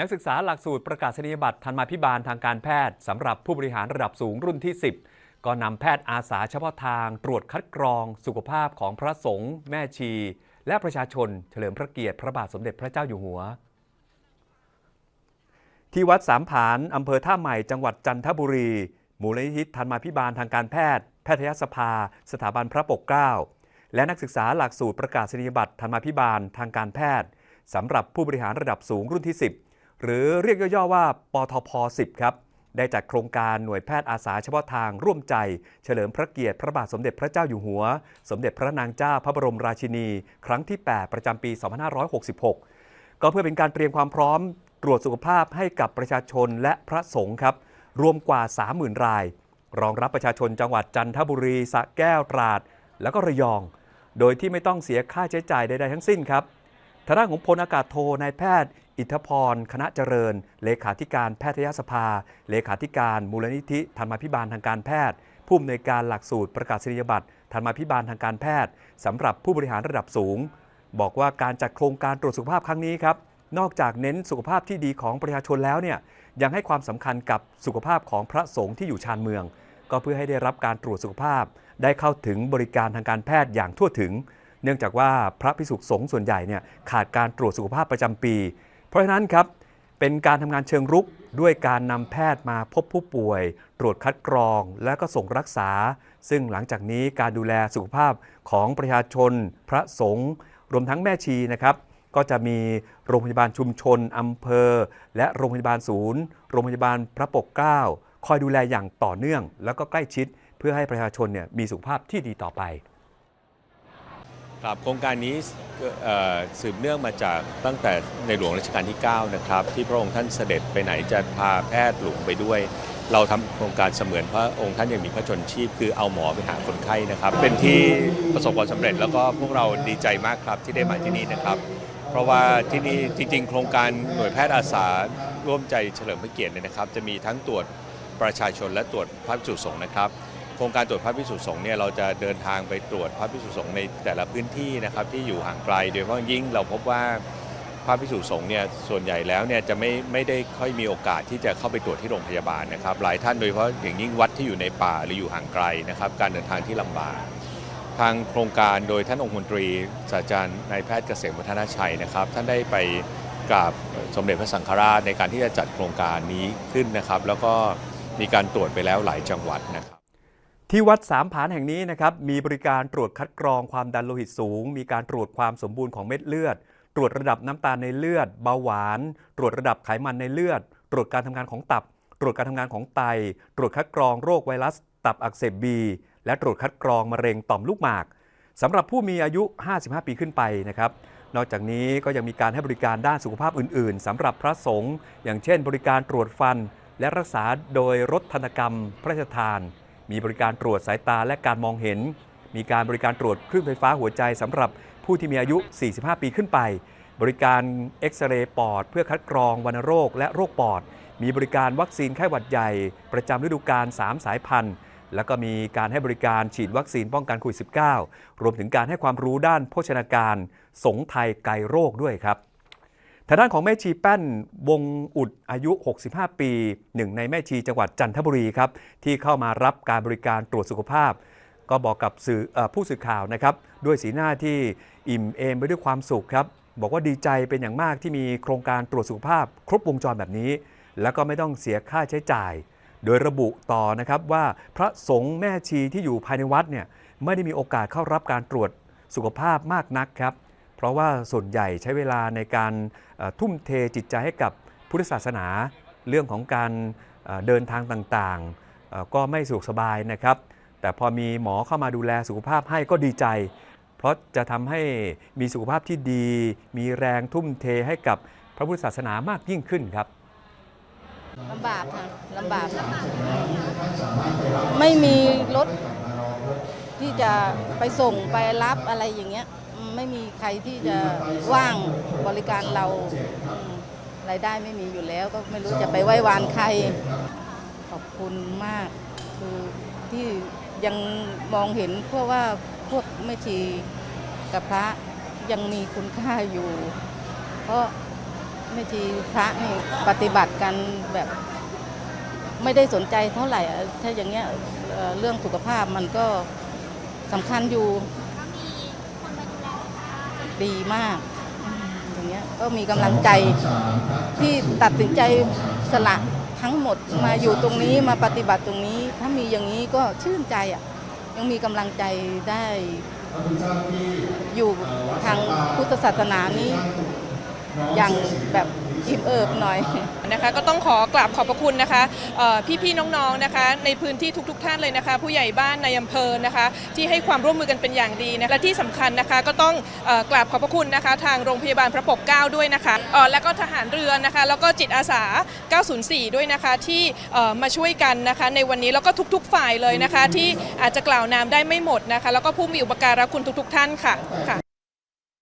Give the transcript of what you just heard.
นักศึกษาหลักสูตรประกาศนียบัตรธันมาพิบาลทางการแพทย์สำหรับผู้บริหารระดับสูงรุ่นที่ 10 ก็นำแพทย์อาสาเฉพาะทางตรวจคัดกรอง สุขภาพของพระสงฆ์แม่ชี และประชาชนเฉลิมพระเกียรติพระบาทสมเด็จพระเจ้าอยู่หัว ที่วัดสามผานอำเภอท่าใหม่จังหวัดจันทบุรี มูลนิธิธันมาพิบาลทางการแพทย์ แพทยสภา สถาบันพระปกเกล้าและนักศึกษาหลักสูตรประกาศนียบัตรธันมาพิบาลทางการแพทย์สำหรับผู้บริหารระดับสูงรุ่นที่ 10 หรือเรียกย่อๆว่าปทพ 10 ครับ ได้จัดโครงการหน่วยแพทย์อาสาเฉพาะทางร่วมใจ เฉลิมพระเกียรติพระบาทสมเด็จพระเจ้าอยู่หัว สมเด็จพระนางเจ้าพระบรมราชินี ครั้งที่ 8 ประจำปี 2566 ก็เพื่อเป็นการเตรียมความพร้อม ตรวจสุขภาพให้กับประชาชนและพระสงฆ์ครับ รวมกว่า 30,000 ราย รองรับประชาชนจังหวัดจันทบุรีสระแก้วตราด แล้วก็ระยอง โดยที่ไม่ต้องเสียค่าใช้จ่ายใดๆทั้งสิ้นครับทางด้านของพลอากาศโทนายแพทย์ อิทธพร คณะเจริญ เลขาธิการแพทยสภา เลขาธิการมูลนิธิธรรมาภิบาลทางการแพทย์ ผู้อำนวยการหลักสูตรประกาศนียบัตรธรรมาภิบาลทางการแพทย์สำหรับผู้บริหารระดับสูง บอกว่าการจัดโครงการตรวจสุขภาพครั้งนี้ครับนอกจากเน้นสุขภาพที่ดีของประชาชนแล้วเนี่ยยังให้ความสำคัญกับสุขภาพของพระสงฆ์ที่อยู่ชานเมือง ก็เพื่อให้ได้รับการตรวจสุขภาพ ได้เข้าถึงบริการทางการแพทย์อย่างทั่วถึง เนื่องจากว่าพระพิสุสงฆ์ส่วนใหญ่เนี่ยขาดการตรวจสุขภาพประจำปี เพราะฉะนั้นครับเป็นการทำงานเชิงรุกด้วยการนำแพทย์มาพบผู้ป่วย ตรวจคัดกรอง และก็ส่งรักษา ซึ่งหลังจากนี้การดูแลสุขภาพของประชาชน พระสงฆ์รวมทั้งแม่ชีนะครับ ก็จะมีโรงพยาบาลชุมชนอำเภอ และโรงพยาบาลศูนย์ โรงพยาบาลพระปกเกล้าคอยดูแลอย่างต่อเนื่อง แล้วก็ใกล้ชิด เพื่อให้ประชาชนเนี่ยมีสุขภาพที่ดีต่อไป ครับโครงการนี้สืบเนื่องมาจากตั้งแต่ในหลวงรัชกาลที่ 9 นะครับ ที่พระองค์ท่านเสด็จไปไหนจะพาแพทย์หลวงไปด้วย เราทำโครงการเสมือนพระองค์ท่านยังมีพระชนชีพ คือเอาหมอไปหาคนไข้นะครับ เป็นที่ประสบความสำเร็จแล้วก็พวกเราดีใจมากครับที่ได้มาที่นี่นะครับ เพราะว่าที่นี่จริง ๆ โครงการหน่วยแพทย์อาสาร่วมใจเฉลิมพระเกียรติเนี่ยนะครับ จะมีทั้งตรวจประชาชนและตรวจพระภิกษุสงฆ์นะครับ โครงการตรวจพระภิกษุสงฆ์เนี่ยเราจะเดินทางไปตรวจพระภิกษุสงฆ์ในแต่ละพื้นที่นะครับที่อยู่ห่างไกลโดยเฉพาะยิ่งเราพบว่าพระภิกษุสงฆ์เนี่ยส่วนใหญ่แล้วเนี่ยจะไม่ไม่ได้ค่อยมีโอกาสที่จะเข้าไปตรวจที่โรงพยาบาลนะครับ หลายท่านโดยเฉพาะอย่างยิ่งวัดที่อยู่ในป่าหรืออยู่ห่างไกลนะครับการเดินทางที่ลำบาก ทางโครงการโดยท่านองค์มนตรีศาสตราจารย์นายแพทย์เกษมวัฒนชัยนะครับ ท่านได้ไปกราบสมเด็จพระสังฆราชในการที่จะจัดโครงการนี้ขึ้นนะครับ แล้วก็มีการตรวจไปแล้วหลายจังหวัดนะครับ ที่วัดสามผานแห่งนี้นะครับมีบริการตรวจคัดกรองความดันโลหิตสูง มีการตรวจความสมบูรณ์ของเม็ดเลือด ตรวจระดับน้ำตาลในเลือด เบาหวาน ตรวจระดับไขมันในเลือด ตรวจการทำงานของตับ ตรวจการทำงานของไต ตรวจคัดกรองโรคไวรัส ตับอักเสบบีและตรวจคัดกรองมะเร็งต่อมลูกหมากสำหรับผู้มีอายุ 55 ปีขึ้นไปนะครับนอกจากนี้ก็ยังมีการให้บริการด้านสุขภาพอื่น ๆสำหรับพระสงฆ์อย่างเช่น บริการตรวจฟัน และรักษาโดยรถธนกรรมพระราชทาน มีบริการตรวจสายตาและการมองเห็น มีการบริการตรวจคลื่นไฟฟ้าหัวใจสำหรับผู้ที่มีอายุ 45 ปีขึ้นไป บริการเอ็กซเรย์ปอด เพื่อคัดกรองวัณโรคและโรคปอด มีบริการวัคซีนไข้หวัดใหญ่ ประจำฤดูกาล 3 สายพันธุ์ แล้วก็มีการให้บริการฉีดวัคซีนป้องกันโควิด -19 รวมถึงการให้ความรู้ด้านโภชนาการ สงไทยไกลโรคด้วยครับ ทางด้านของแม่ชีแป้นวงอุดอายุ 65 ปีหนึ่งในแม่ชีจังหวัดจันทบุรีครับที่เข้ามารับการบริการตรวจสุขภาพ ก็บอกกับสื่ออผู้สื่อข่าวนะครับ ด้วยสีหน้าที่อิ่มเอมไปด้วยความสุขครับ บอกว่าดีใจเป็นอย่างมากที่มีโครงการตรวจสุขภาพ ครบวงจรแบบนี้ แล้วก็ไม่ต้องเสียค่าใช้จ่าย โดยระบุต่อนะครับว่าพระสงฆ์แม่ชีที่อยู่ภายในวัดเนี่ยไม่ได้มีโอกาสเข้ารับการตรวจสุขภาพมากนักครับ เพราะว่าส่วนใหญ่ใช้เวลาในการทุ่มเทจิตใจให้กับพุทธศาสนา เรื่องของการเดินทางต่างๆ ก็ไม่สะดวกสบายนะครับ แต่พอมีหมอเข้ามาดูแลสุขภาพให้ก็ดีใจ เพราะจะทำให้มีสุขภาพที่ดี มีแรงทุ่มเทให้กับพระพุทธศาสนามากยิ่งขึ้นครับลำบากค่ะลำบากไม่มีรถที่จะไปส่งไปรับอะไรอย่างเงี้ย ไม่มีใครที่จะว่างบริการเรารายได้ไม่มีอยู่แล้ว ก็ไม่รู้จะไปไหว้วานใคร ขอบคุณมากคือที่ยังมองเห็นเพราะว่าพวกแม่ชีกับพระยังมีคุณค่าอยู่ เพราะแม่ชีพระนี่ปฏิบัติกันแบบไม่ได้สนใจเท่าไหร่ ถ้าอย่างเงี้ยเรื่องสุขภาพมันก็สำคัญอยู่ ดีมากอย่างเงี้ยก็มีกำลังใจที่ตัดสินใจสละทั้งหมดมาอยู่ตรงนี้มาปฏิบัติตรงนี้ ถ้ามีอย่างนี้ก็ชื่นใจอะยังมีกำลังใจได้อยู่ทางพุทธศาสนานี้อย่างแบบ อิ่มเอิบหน่อยนะคะก็ต้องขอกราบขอบพระคุณนะคะพี่ๆน้องๆนะคะ ในพื้นที่ทุก ๆ ท่านเลยนะคะ ผู้ใหญ่บ้านในอำเภอนะคะ ที่ให้ความร่วมมือกันเป็นอย่างดีนะและที่สำคัญนะคะก็ต้องกราบขอบพระคุณนะคะ ทางโรงพยาบาลพระปกเกล้าด้วยนะคะและก็ทหารเรือนะคะ แล้วก็จิตอาสา 904 ด้วยนะคะที่มาช่วยกันนะคะ ในวันนี้แล้วก็ทุก ๆ ฝ่ายเลยนะคะ ที่อาจจะกล่าวนามได้ไม่หมดนะคะ แล้วก็ผู้มีอุปการะคุณทุก ๆ ท่านค่ะ